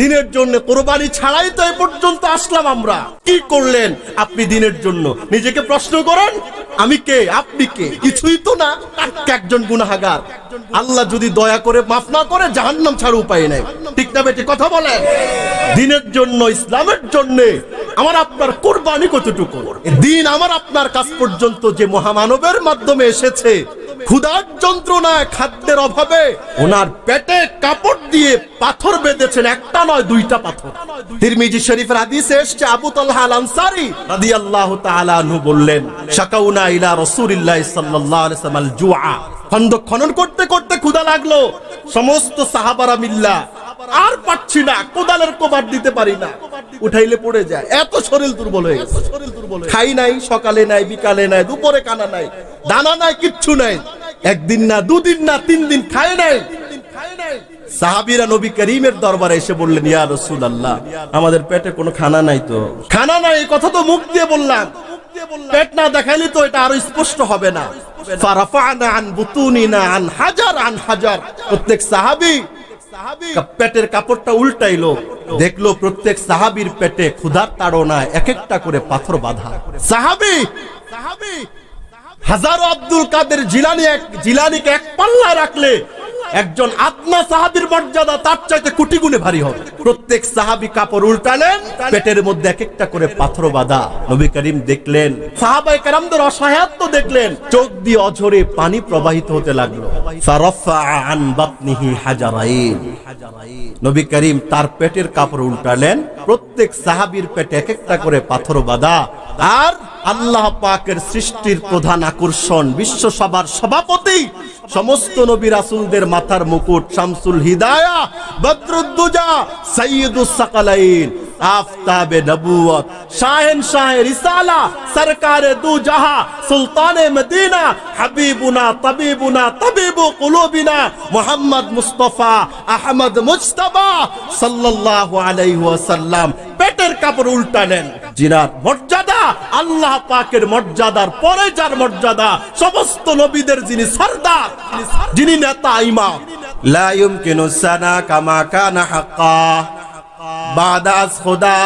দিনের জন্য কোরবানি ছাড়াই তো এ পর্যন্ত আসলাম আমরা। কি করলেন আপনি দিনের জন্য? নিজেকে প্রশ্ন করেন, আমি কে? আপনি কে? কিছুই তো না। একজন গুনাহাগার? আল্লাহ যদি দয়া করে মাফ না করে, জাহান্নাম ছাড়া উপায় নেই। ঠিক না বেটে, কথা বলেন। দিনের জন্য, ইসলামের জন্য আমার আপনার কোরবানি কতটুকু? দিন আমার আপনার কাছ পর্যন্ত যে মহামানবের মাধ্যমে এসেছে ক্ষুধার যন্ত্রণায় খাদ্যের অভাবে ওনার পেটে কাপড় দিয়ে পাথর বেঁধেছেন। একটা নয়, দুইটা পাথর। তিরমিজি শরীফের হাদিসে এসেছে, আবু তালহা আল আনসারী রাদিয়াল্লাহু তাআলা আনহু বললেন, শাকাউনা ইলা রাসূলিল্লাহ সাল্লাল্লাহু আলাইহি ওয়াসাল্লাম জুআ খন্দক খনন করতে করতে ক্ষুধা লাগল। সমস্ত সাহাবারা মিল্লা, আর পাচ্ছি না, কোদালের কোবার দিতে পারি না। উঠাইলে পড়ে যায়। এত শরীর দুর্বল হয়ে গেছে। খাই নাই, সকালে নাই, বিকালে নাই, দুপুরে কানা নাই, দানা নাই, কিচ্ছু নাই। একদিন না, দুদিন না, তিন দিন খায় নাই। সাহাবিরা নবী করিমের দরবারে এসে বললেন, ইয়া রসুল আল্লাহ আমাদের পেটে কোনো খানা নাই তো? খানা নাই কথা তো মুখ দিয়ে বললাম। পেট না দেখাইলে তো এটা আরও স্পষ্ট হবে না। ফারাফানা আন বুতুনিনা আন হাজার আন হাজার। প্রত্যেক সাহাবী পেটের কাপড়টা উল্টাইলো দেখল প্রত্যেক সাহাবীর পেটে ক্ষুধার তাড়নায় এক একটা করে পাথর বাঁধা। সাহাবী? সাহাবী? হাজারো আব্দুল কাদের জিলানি এক জিলানিকে এক পাল্লায় রাখলে একজন আত্মা সাহাবীর মর্যাদা তার চাইতে কোটি গুণে ভারী হবে। প্রত্যেক সাহাবী কাপড় উল্টালেন পেটের মধ্যে এক একটা করে পাথর বাঁধা। নবী করিম দেখলেন সাহাবাই কারামদের অসহায়ত্ব দেখলেন চোখ দিয়ে অঝরে পানি প্রবাহিত হতে লাগল। তার পেটের কাপড় উল্টালেন প্রত্যেক সাহাবির পেটে এক একটা করে পাথর বাঁধা আর আল্লাহ পাকের সৃষ্টির প্রধান আকর্ষণ বিশ্ব সভার সভাপতি, সমস্ত নবী রাসুলদের মাথার মুকুট, শামসুল হিদায়া, বদরুদ্দুজা সৈয়দুস সাকালাইন, আফতাবে নবুয়ত শাহেন শাহে রিসালা, সরকারে দু জাহা সুলতানে মদিনা, হাবিবুনা তবিবুনা, তবিবু কুলুবিনা, মোহাম্মদ মুস্তাফা আহমদ মুজতবা সাল্লাল্লাহু আলাইহি ওয়াসাল্লাম। পেটের কাপড় উল্টালেন জিনার মর্যাদা আল্লাহ পাকের মর্যাদার পরে যার মর্যাদা সমস্ত নবীদের যিনি সর্দার যিনি নেতা ইমা লা ইমকিনু সানা কামা কানা হাক্কা। বাদাস খোদা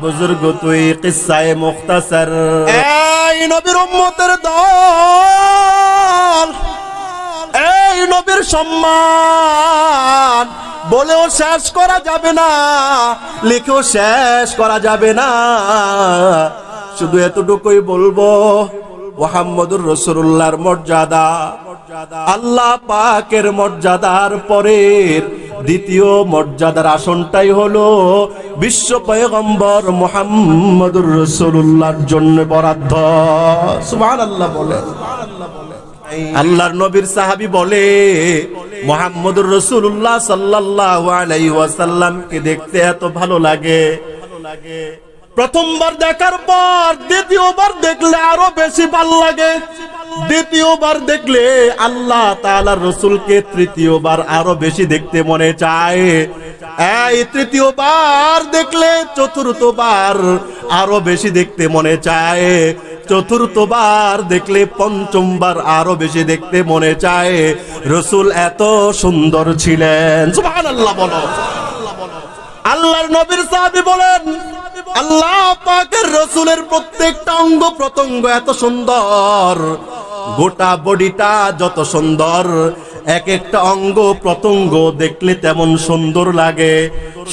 বুজুর্গ তুই কিসায় মুখতাসার। এই নবীর উম্মতের দল এই নবীর সম্মান, বলেও শেষ করা যাবে না, লিখেও শেষ করা যাবে না। শুধু এতটুকুই বলব, মোহাম্মদুর রসুল্লাহর মর্যাদা, আল্লাহ পাকের মর্যাদার পরের দ্বিতীয় মর্যাদার আসনটাই হলো বিশ্ব পয়গম্বর মোহাম্মদুর রসুল্লাহর জন্য বরাদ্দ। আল্লাহ বলেন। আল্লাহর নবীর সাহাবী বলে, মোহাম্মদুর রসুল্লাহ আলাইহি ওয়াসাল্লামকে দেখতে এত ভালো লাগে। প্রথমবার দেখার পর দ্বিতীয়বার দেখলে আরও বেশি ভালো লাগে। দ্বিতীয়বার দেখলে আল্লাহ রসুলকে তৃতীয়বার আরও বেশি দেখতে মনে চায়। তৃতীয়বার দেখলে চতুর্থবার আরও বেশি দেখতে মনে চায়। চতুর্থবার দেখলে পঞ্চমবার আরও বেশি দেখতে মনে চায়। রসুল এত সুন্দর ছিলেন। সুবহানাল্লাহ বলো। আল্লাহর নবীর সাহাবী বলেন, আল্লাহ পাকের রসুলের প্রত্যেকটা অঙ্গ প্রত্যঙ্গ এত সুন্দর। গোটা বডিটা যত সুন্দর। এক একটা অঙ্গ প্রত্যঙ্গ দেখলে তেমন সুন্দর লাগে।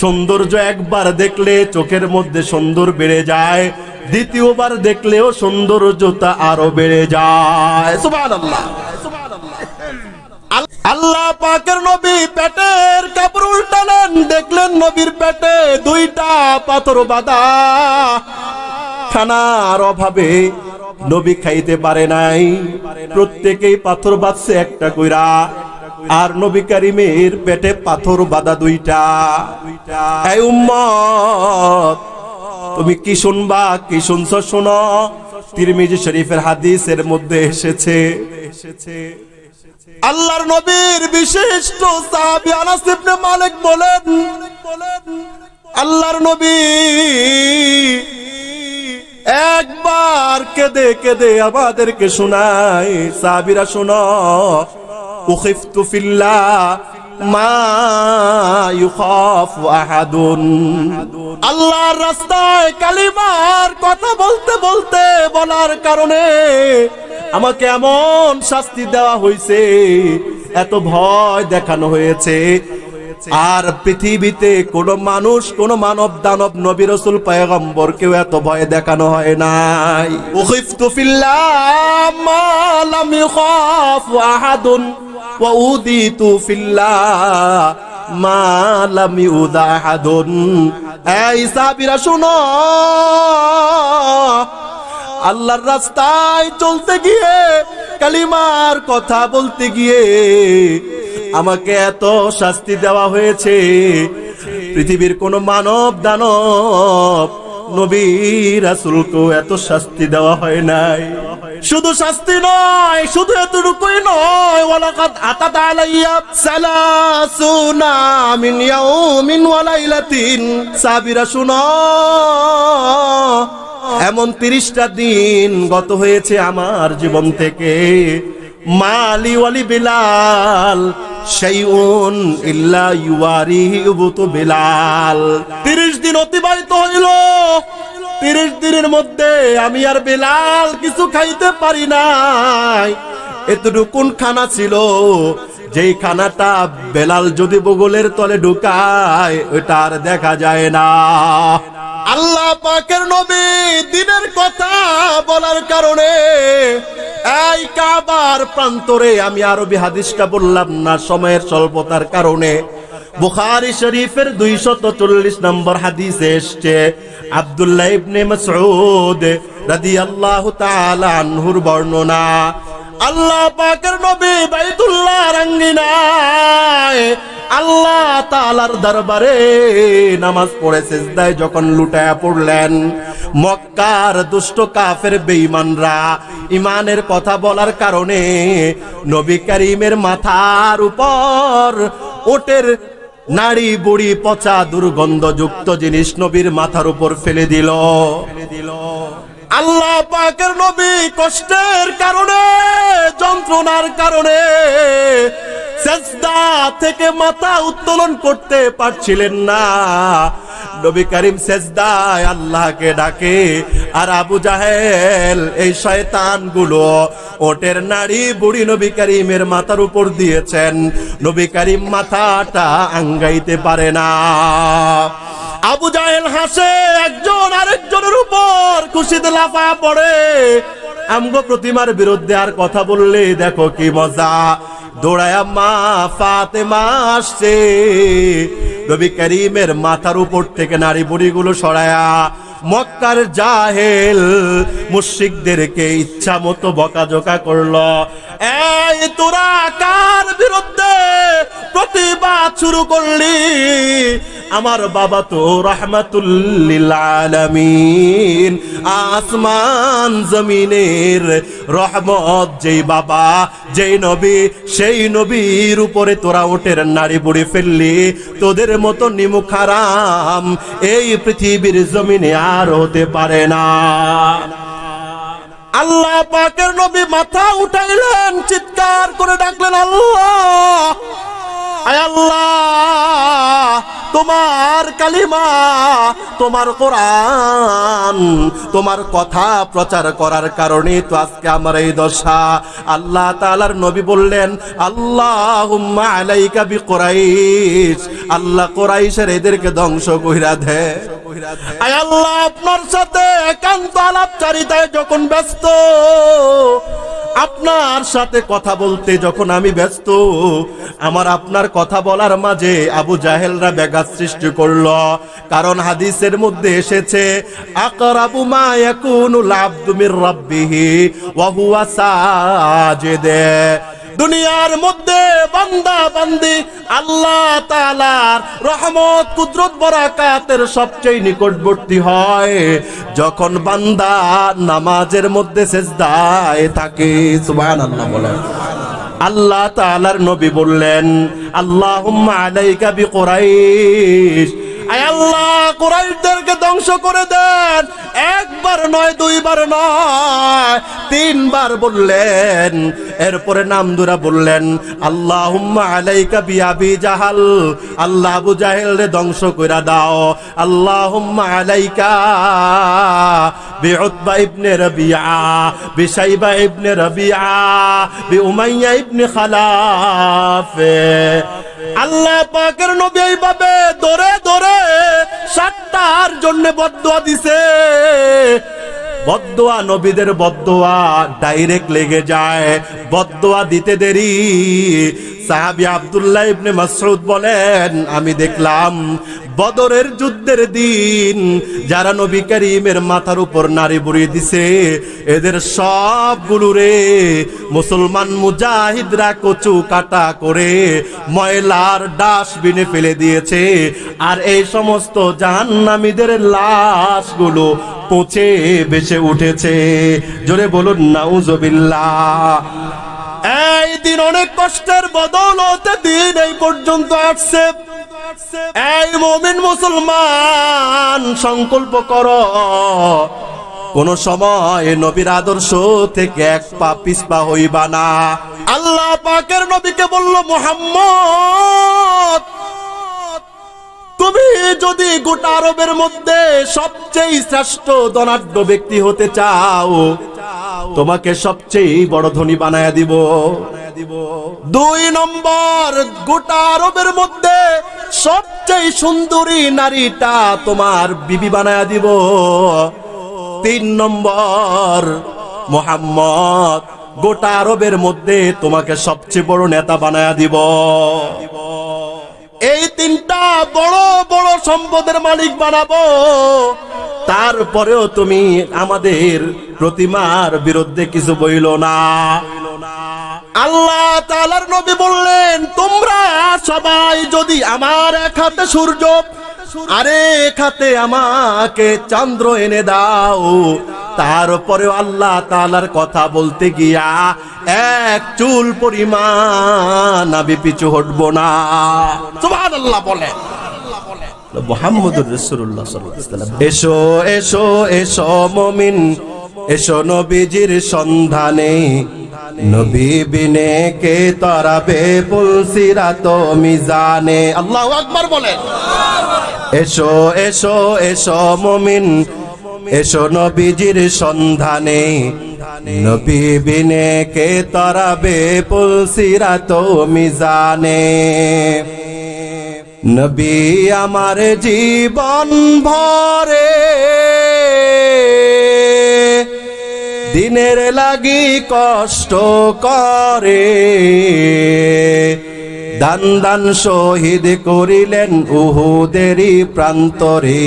সৌন্দর্য একবার দেখলে চোখের মধ্যে সুন্দর বেড়ে যায়। দ্বিতীয়বার দেখলেও সৌন্দর্যতা আরও বেড়ে যায়। সুবহানাল্লাহ। আল্লাহ পাকের নবী পেটের কাপড় উল্টালেন দেখলেন নবীর পেটে দুইটা পাথর বাঁধা। খানার অভাবে নবী খাইতে পারে নাই। প্রত্যেকেই পাথর বাঁধছে একটা কইরা। আর নবী কারিমের পেটে পাথর বাঁধা দুইটা। এই উম্মত তুমি কি শুনবা, কি শুনছ শোনো। তিরমিজি শরীফের হাদিসের মধ্যে এসেছে। আল্লাহর নবীর বিশিষ্ট সাহাবী আনাস ইবনে মালিক বলেন, আল্লাহর নবী একবার কেঁদে কেঁদে আমাদেরকে শোনায়, সাহাবীরা শোনো, উখিফতু ফিল্লাহ মা ইউখাফু আল্লাহর রাস্তায় কালিমার কথা বলতে বলতে বলার কারণে আমাকে এমন শাস্তি দেওয়া হয়েছে, এত ভয় দেখানো হয়েছে। আর পৃথিবীতে কোন মানুষ, কোন মানব দানব, নবী রসুল, পয়গম্বর কেউ এত ভয় দেখানো হয় নাই। উখিফতু ফিল্লাহ মা লাম ইখাফ আহাদুন। ওয়া উদিতু ফিল্লাহ মা লাম ইউদা আহাদুন এই সাহাবীরা শুনো। আল্লাহর রাস্তায় চলতে গিয়ে, কালিমার কথা বলতে গিয়ে আমাকে এত শাস্তি দেওয়া হয়েছে। পৃথিবীর কোন মানব দানব নবী রাসূলকেও এত শাস্তি দেওয়া হয় নাই। শুধু শাস্তি নয়, শুধু এতটুকুই নয়, ওয়ালাকাদ সাবিরা শুনো, এমন তিরিশটা দিন গত হয়েছে আমার জীবন থেকে। মালি ওয়ালি বিলাল শাইউন ইল্লা ইউয়ারিহি উবতু বিলাল। তিরিশ দিন অতিবাহিত হইল তিরিশ দিনের মধ্যে আমি আর বেলাল কিছু খাইতে পারি নাই। এতটুকুন খানা ছিল? যেই খানাটা বেলাল যদি বগলের তলে ঢুকায় ওটা আর দেখা যায় না। আল্লাহ পাকের নবী দিনের কথা বলার কারণে এই কাবার প্রান্তরে আমি আরবি হাদিসটা বললাম না, সময়ের স্বল্পতার কারণে। বুখারী শরীফের দুইশত চল্লিশ নম্বর হাদিসে এসছে, আব্দুল্লাহ ইবনে মাসউদ রাদিয়াল্লাহু তাআলা আনহুর বর্ণনা, আল্লাহ পাকের নবী বাইতুল্লাহ রঙ্গিনায় আল্লাহ তালার দরবারে নামাজ পড়ে সেজদায় যখন লুটায়া পড়লেন, মক্কার দুষ্ট কাফের বেঈমানরা ইমানের কথা বলার কারণে নবী করিমের মাথার উপর ওটের নাড়ি বুড়ি পচা দুর্গন্ধযুক্ত জিনিস নবীর মাথার উপর ফেলে দিল। ফেলে দিল আল্লাহ পাকের নবী কষ্টের কারণে, যন্ত্রণার কারণে সেজদা থেকে মাথা উত্তোলন করতে পারছিলেন না। নবী করিম সেজদায় আল্লাহকে ডাকে আর আবু জাহেল, এই শয়তানগুলো ওটের নাড়ি বুড়ি নবী করিমের মাথার উপর দিয়েছেন। নবী করিম মাথাটা আঙ্গাইতে পারে না। আবু জাহেল হাসে, একজন আরেকজনের উপর খুশিতে লাফা পড়ে। আমগো প্রতিমার বিরুদ্ধে আর কথা বললে দেখো কি মজা। দৌড়ায়া মা ফাতেমা আসছে। নবী করিমের মাথার উপর থেকে নারী বুড়িগুলো সরায়া মক্কার জাহেল মুশিকদেরকে ইচ্ছা মতো বকাঝোকা করল। এই তোরা কার বিরুদ্ধে প্রতিবাদ শুরু করলি। আমার বাবা তো রহমাতুল্লিল আলামিন। আসমান জমিনের রহমত, যেই বাবা, যেই নবী, সেই নবীর উপরে তোরা ওটের নাড়ি বুড়ি ফেললি। তোদের মতো নিমুখারাম এই পৃথিবীর জমিনে আর হতে পারে না। আল্লাহ পাকের নবী মাথা উঠাইলেন, চিৎকার করে ডাকলেন, আল্লাহ! আল্লাহ, তোমার কালিমা, তোমার কোরআন, তোমার কথা প্রচার করার কারণে তো আজকে আমার এই দশা। আল্লাহ তাআলার নবী বললেন, আল্লাহুম্মা আলাইকা বিকুরাইশ। আল্লাহ কোরাইশের এদেরকে ধ্বংস কইরা দে। আল্লাহ, আপনার সাথে একান্ত আলাপচারিতায় যখন ব্যস্ত আপনার সাথে কথা বলতে যখন আমি ব্যস্ত, আমার আপনার কথা বলার মাঝে আবু জাহেলরা ব্যাঘাত সৃষ্টি করল। কারণ হাদিসের মধ্যে এসেছে, আকরাবু মা ইয়াকুনুল লাভ তুমি রব্বিহি ওয়া সাজে সাজিদে। দুনিয়ার মধ্যে বান্দা বান্দি আল্লাহ তাআলার রহমত, কুদরত, বরাকাতের সবচেয়ে নিকটবর্তী হয়। যখন বান্দা নামাজের মধ্যে সেজদায় থাকে, সুবহানাল্লাহ বলেন। আল্লাহ তালার নবী বললেন, আল্লাহুম্মা আলাইকা বিকুরাইশ আয় আল্লাহ কোরাইশদেরকে ধ্বংস করে দেন। একবার নয়, দুইবার নয়, তিনবার বললেন। এরপরে নামদুরা বললেন আল্লাহ আলাইকা বিয়াবি জাহাল। আল্লাহ আবু জাহেল রে ধ্বংস কইরা দাও। আল্লাহ আলাইকা বিউতবা ইবনে রবিয়া বিশাইবা ইবনে রবিয়া বি উমাইয়া ইবনে খালাফে। আল্লাহ পাকের নবী এইভাবে দরে দরে সাতটার জন্য বদুয়া দিছে। বদুয়া নবীদের বদুয়া ডাইরেক্ট লেগে যায়। বদুয়া দিতে দেরি। সাহাবি আব্দুল্লাহ ইবনে মাসউদ বলেন, আমি দেখলাম বদরের যুদ্ধের দিন। যারা নবী করিমের মাথার উপর নারী বুড়িয়ে দিছে, এদের সবগুলো রে মুসলমান মুজাহিদরা কচু কাটা করে ময়লার ডাস্টবিনে ফেলে দিয়েছে। আর এই সমস্ত জাহান্নামীদের লাশগুলো পচে বেঁচে উঠেছে। জোরে বলুন, নাউজবিল্লাহ। এই দিন অনেক কষ্টের বদৌলতে দিন এই পর্যন্ত আসছে। এই মমিন মুসলমান, সংকল্প কর। কোন সময় নবীর আদর্শ থেকে এক পা পিসপা হইবা না। আল্লাহ পাকের নবীকে বলল, মোহাম্মদ, তুমি যদি গোটা আরবের মধ্যে সবচেয়ে শ্রেষ্ঠ ধনাঢ্য ব্যক্তি হতে চাও, তোমাকে সবচেয়ে বড় ধনী বানায়া দিব। দুই নম্বর, গোটা আরবের মধ্যে সবচেয়ে সুন্দরী নারীটা তোমার বিবি বানায় দিব। তিন নম্বর, মোহাম্মদ, গোটা আরবের মধ্যে তোমাকে সবচেয়ে বড় নেতা বানায় দিব। এই তিনটা বড় বড় সম্পদের মালিক বানাবো। তারপরেও তুমি আমাদের প্রতিমার বিরুদ্ধে কিছু বইল না। আল্লাহ তালার নবী বললেন তোমরা সবাই যদি আমার এক হাতে সূর্য আরে খাতে আমাকে চন্দ্র এনে দাও। তারপরেও আল্লাহ তালার কথা বলতে গিয়া এক চুল পরিমাণ আমি পিছু হটবো না। বলেন। মোহাম্মদুর রসুল্লাহ এসো এসো এসো মমিন। এসো নবীজির সন্ধানে। নবী বিনে কে তরাবে তো মিজানে। আল্লাহ আকবার বলেন। এসো এসো এসো মমিন। এসো নবীজির সন্ধানে। নবী বিনে কে তরাবে তো মিজানে। নবী আমার জীবন ভরে। দিনের লাগি কষ্ট করে। দান দান শহীদ করিলেন উহুদেরই প্রান্তরে।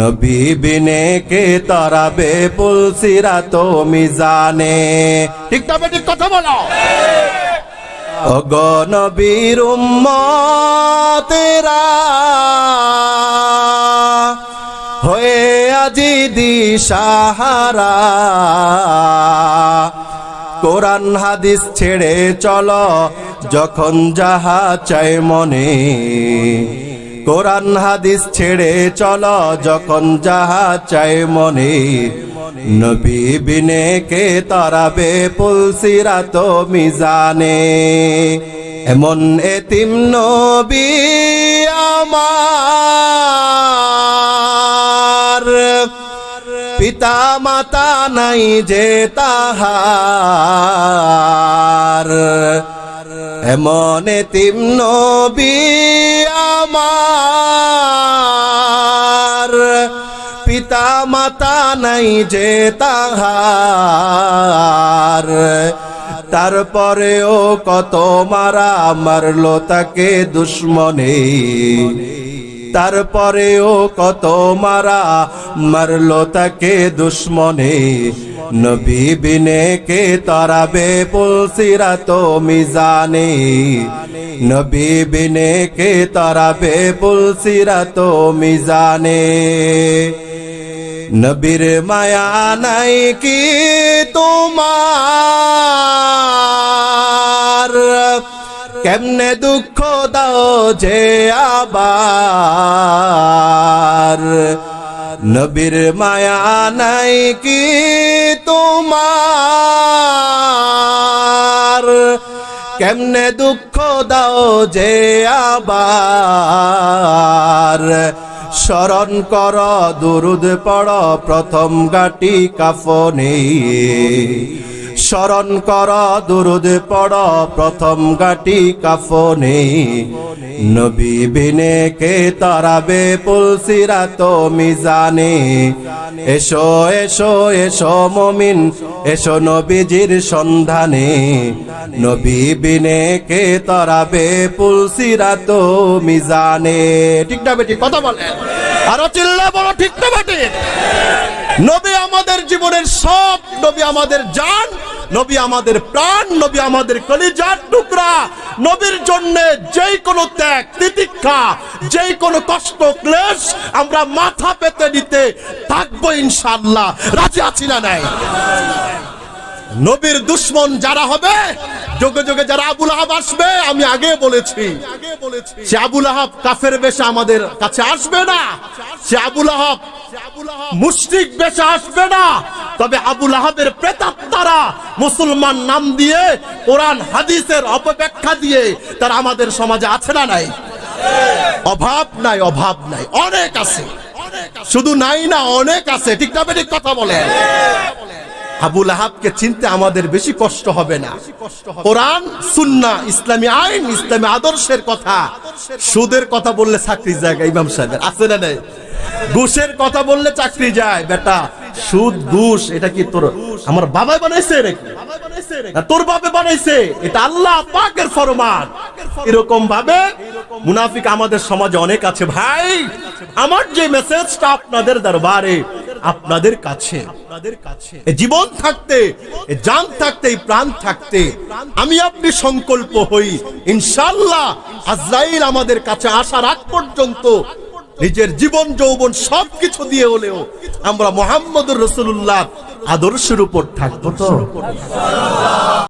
নবী বিনে কে তরাবে পুলসিরা তো মিজানে। ঠিক তবে ঠিক কথা বলো। অগনবীর তেরা হয়ে আজি দিশাহারা কোরআন হাদিস ছেড়ে চল, যখন যাহা চাই মনে। কোরআন হাদিস ছেড়ে চল, যখন যাহা চাই মনে। নবী বিনে কে তারাবে পুলসিরা তো মিজানে। এমন এতিম নবী আমার। পিতা মাতা নাই যে তাহার। এমন এতিম নবী আমার। পিতা মাতা নাই যে তাহার। তারপরেও কত মারা মারলো তাকে দুশ্মনে। তারপরেও কত মারা মারলো তাকে দুশ্মনে। নবী বিনে কে তরাবে পুলসিরা তো মিজানে। নবী বিনে কে তরাবে পুলসিরা তো মিজানে। নবীর মায়া নাই কি তোমার? কেমনে দুঃখ দাও যে আবার? নবীর মায়া নাই কি তোমার? কেমনে দুঃখ দাও যে আবার? স্মরণ কর, দুরুদ পড়, প্রথম গাটি কাফনে। স্মরণ কর, দুরুদ পড়, প্রথম গাটি কাফনে। নবী বিনে কে তারাবে পুলসিরা তো মিজানে। এসো এসো এসো মমিন, এসো নবীজির সন্ধানে। নবী বিনে কে তারাবে পুলসিরা তো মিজানে। ঠিক না বেটি, কথা বলেন আরও চিল্লা বলো, ঠিক না বেটি? নবী আমাদের জীবনের সব, নবী আমাদের যান নবী আমাদের প্রাণ, নবী আমাদের কলিজার টুকরা। নবীর জন্য যেই কোনো ত্যাগ, তিতিক্ষা যেই কোনো কষ্ট, ক্লেশ আমরা মাথা পেতে নিতে থাকব ইনশাল্লাহ রাজি আছি না নাই? নবীর দুশ্মন যারা হবে, যোগে যোগে যারা আবুল আহাব আসবে, আমি আগে বলেছি, সে আবুল আহাব কাফের বেশে আমাদের কাছে আসবে না, সে আবুল আহাব মুশরিক বেশে আসবে না, তবে আবুল আহাবের প্রেতাত্মারা মুসলমান নাম দিয়ে কোরআন, হাদিসের অপব্যাখ্যা দিয়ে তারা আমাদের সমাজে আছে না নাই? অভাব নাই অভাব নাই, অনেক আছে, শুধু নাই না, অনেক আছে, ঠিক না ঠিক কথা বলেন? আবুল আহাবকে চিনতে আমাদের বেশি কষ্ট হবে না। কোরআন সুন্না ইসলামী আইন ইসলামী আদর্শের কথা। সুদের কথা বললে চাকরি জায়গা ইমাম সাহেবের। আছে না নাই? ঘুষের কথা বললে চাকরি যায় বেটা। সুদ ঘুষ এটা কি তোর আমার বাবাই বানাইছে না, তোর বাবা বানাইছে। এটা আল্লাহ পাকের ফরমান। এরকম ভাবে মুনাফিক আমাদের সমাজে অনেক আছে ভাই। আমার যে মেসেজটা আপনাদের দরবারে আপনাদের কাছে। জীবন থাকতে জান থাকতে প্রাণ থাকতে, আমি আপনি সংকল্প হই। ইনশাল্লাহ আজরাইল আমাদের কাছে আসার আগ পর্যন্ত নিজের জীবন, যৌবন সবকিছু দিয়ে হলেও আমরা মোহাম্মদ রসুল্লাহ আদর্শের উপর থাকব তো।